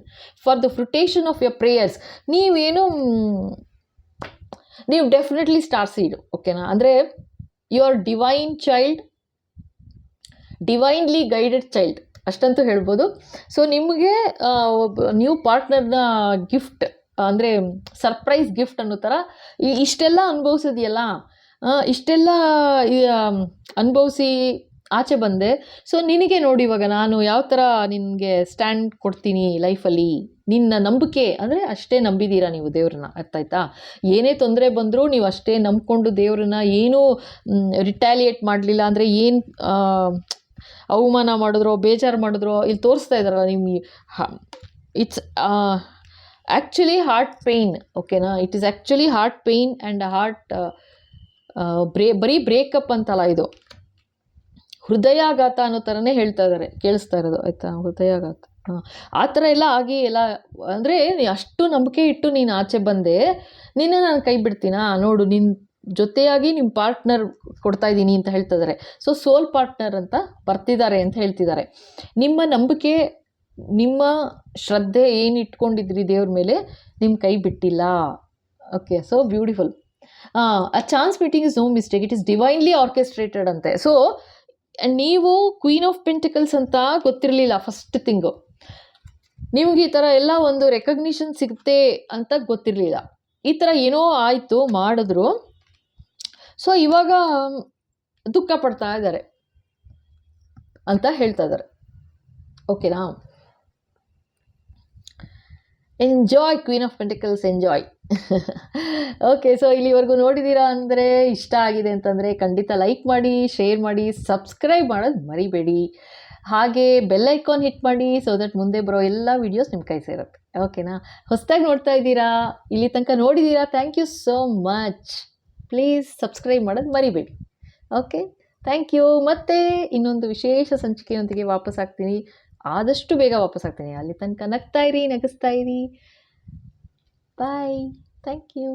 Speaker 1: for the fruition of your prayers ನೀವೇನು ನೀವು definitely star seed ಓಕೆನಾ ಅಂದರೆ your divine child divinely guided child ಅಷ್ಟಂತೂ ಹೇಳ್ಬೋದು. So ನಿಮಗೆ ಒಬ್ಬ new ಪಾರ್ಟ್ನರ್ನ gift ಅಂದರೆ surprise gift ಅನ್ನೋ ಥರ ಇಷ್ಟೆಲ್ಲ ಅನುಭವಿಸಿದೆಯಲ್ಲ? ಇಷ್ಟೆಲ್ಲ ಅನುಭವಿಸಿ ಆಚೆ ಬಂದೆ. ಸೊ ನಿನಗೆ ನೋಡಿ ಇವಾಗ ನಾನು ಯಾವ ಥರ ನಿನಗೆ ಸ್ಟ್ಯಾಂಡ್ ಕೊಡ್ತೀನಿ ಲೈಫಲ್ಲಿ? ನಿನ್ನ ನಂಬಿಕೆ, ಅಂದರೆ ಅಷ್ಟೇ ನಂಬಿದ್ದೀರಾ ನೀವು ದೇವ್ರನ್ನ, ಅರ್ಥ ಆಯ್ತಾ? ಏನೇ ತೊಂದರೆ ಬಂದರೂ ನೀವು ಅಷ್ಟೇ ನಂಬಿಕೊಂಡು ದೇವ್ರನ್ನ ಏನೂ ರಿಟ್ಯಾಲಿಯೇಟ್ ಮಾಡಲಿಲ್ಲ ಅಂದರೆ ಏನು ಅವಮಾನ ಮಾಡಿದ್ರೋ, ಬೇಜಾರು ಮಾಡಿದ್ರೋ, ಇಲ್ಲಿ ತೋರಿಸ್ತಾ ಇದ್ದಾರಲ್ಲ ನಿಮಗೆ ಇಟ್ಸ್ ಆ್ಯಕ್ಚುಲಿ ಹಾರ್ಟ್ ಪೇಯ್ನ್ ಓಕೆನಾ it is actually heart pain and heart break, ಬರೀ ಬ್ರೇಕಪ್ ಅಂತಲ್ಲ ಇದು. ಹೃದಯಾಘಾತ ಅನ್ನೋ ಥರನೇ ಹೇಳ್ತಾ ಇದ್ದಾರೆ, ಕೇಳಿಸ್ತಾ ಇರೋದು, ಆಯಿತಾ? ಹೃದಯಾಘಾತ, ಹಾಂ. ಆ ಥರ ಎಲ್ಲ ಆಗಿ ಎಲ್ಲ, ಅಂದರೆ ಅಷ್ಟು ನಂಬಿಕೆ ಇಟ್ಟು ನೀನು ಆಚೆ ಬಂದೆ, ನಿನ್ನ ನಾನು ಕೈ ಬಿಡ್ತೀನಾ? ನೋಡು ನಿನ್ನ ಜೊತೆಯಾಗಿ ನಿಮ್ಮ ಪಾರ್ಟ್ನರ್ ಕೊಡ್ತಾ ಇದ್ದೀನಿ ಅಂತ ಹೇಳ್ತಾ ಇದ್ದಾರೆ ಸೊ ಸೋಲ್ ಪಾರ್ಟ್ನರ್ ಅಂತ ಬರ್ತಿದ್ದಾರೆ ಅಂತ ಹೇಳ್ತಿದ್ದಾರೆ. ನಿಮ್ಮ ನಂಬಿಕೆ, ನಿಮ್ಮ ಶ್ರದ್ಧೆ ಏನು ಇಟ್ಕೊಂಡಿದ್ರಿ ದೇವ್ರ ಮೇಲೆ? ನಿಮ್ಮ ಕೈ ಬಿಟ್ಟಿಲ್ಲ. Okay so beautiful a chance meeting is no mistake it is divinely orchestrated ಅಂತೆ. ಸೊ ನೀವು ಕ್ವೀನ್ ಆಫ್ ಪೆಂಟಿಕಲ್ಸ್ ಅಂತ ಗೊತ್ತಿರಲಿಲ್ಲ ಫಸ್ಟ್ ತಿಂಗು ನಿಮ್ಗೆ ಈ ಥರ ಎಲ್ಲ ಒಂದು ರೆಕಗ್ನಿಷನ್ ಸಿಗುತ್ತೆ ಅಂತ ಗೊತ್ತಿರಲಿಲ್ಲ. ಈ ಥರ ಏನೋ ಆಯಿತು, ಮಾಡಿದ್ರು. ಸೊ ಇವಾಗ, ದುಃಖ ಪಡ್ತಾ ಇದ್ದಾರೆ ಅಂತ ಹೇಳ್ತಾ ಇದ್ದಾರೆ. ಓಕೆನಾ enjoy queen of pentacles enjoy okay so ಇಲ್ಲಿವರೆಗೂ ನೋಡಿದ್ದೀರಾ ಅಂದರೆ ಇಷ್ಟ ಆಗಿದೆ ಅಂತಂದರೆ ಖಂಡಿತ ಲೈಕ್ ಮಾಡಿ ಶೇರ್ ಮಾಡಿ ಸಬ್ಸ್ಕ್ರೈಬ್ ಮಾಡೋದು ಮರಿಬೇಡಿ. ಹಾಗೆ ಬೆಲ್ ಐಕಾನ್ ಹಿಟ್ ಮಾಡಿ ಸೊ ದಟ್ ಮುಂದೆ ಬರೋ ಎಲ್ಲ ವೀಡಿಯೋಸ್ ನಿಮ್ಮ ಕೈ ಸೇರುತ್ತೆ. ಓಕೆನಾ ಹೊಸದಾಗಿ ನೋಡ್ತಾ ಇದ್ದೀರಾ? ಇಲ್ಲಿ ತನಕ ನೋಡಿದ್ದೀರಾ? Thank you so much please subscribe ಮಾಡೋದು ಮರಿಬೇಡಿ. ಓಕೆ ಥ್ಯಾಂಕ್ ಯು ಮತ್ತೆ ಇನ್ನೊಂದು ವಿಶೇಷ ಸಂಚಿಕೆಯೊಂದಿಗೆ ವಾಪಸ್ ಆಗ್ತೀನಿ. ಆದಷ್ಟು ಬೇಗ ವಾಪಸ್ ಆಗ್ತೀನಿ. ಅಲ್ಲಿ ತನಕ ನಗ್ತಾ ಇರಿ, ನಗಿಸ್ತಾ ಇರಿ. Bye thank you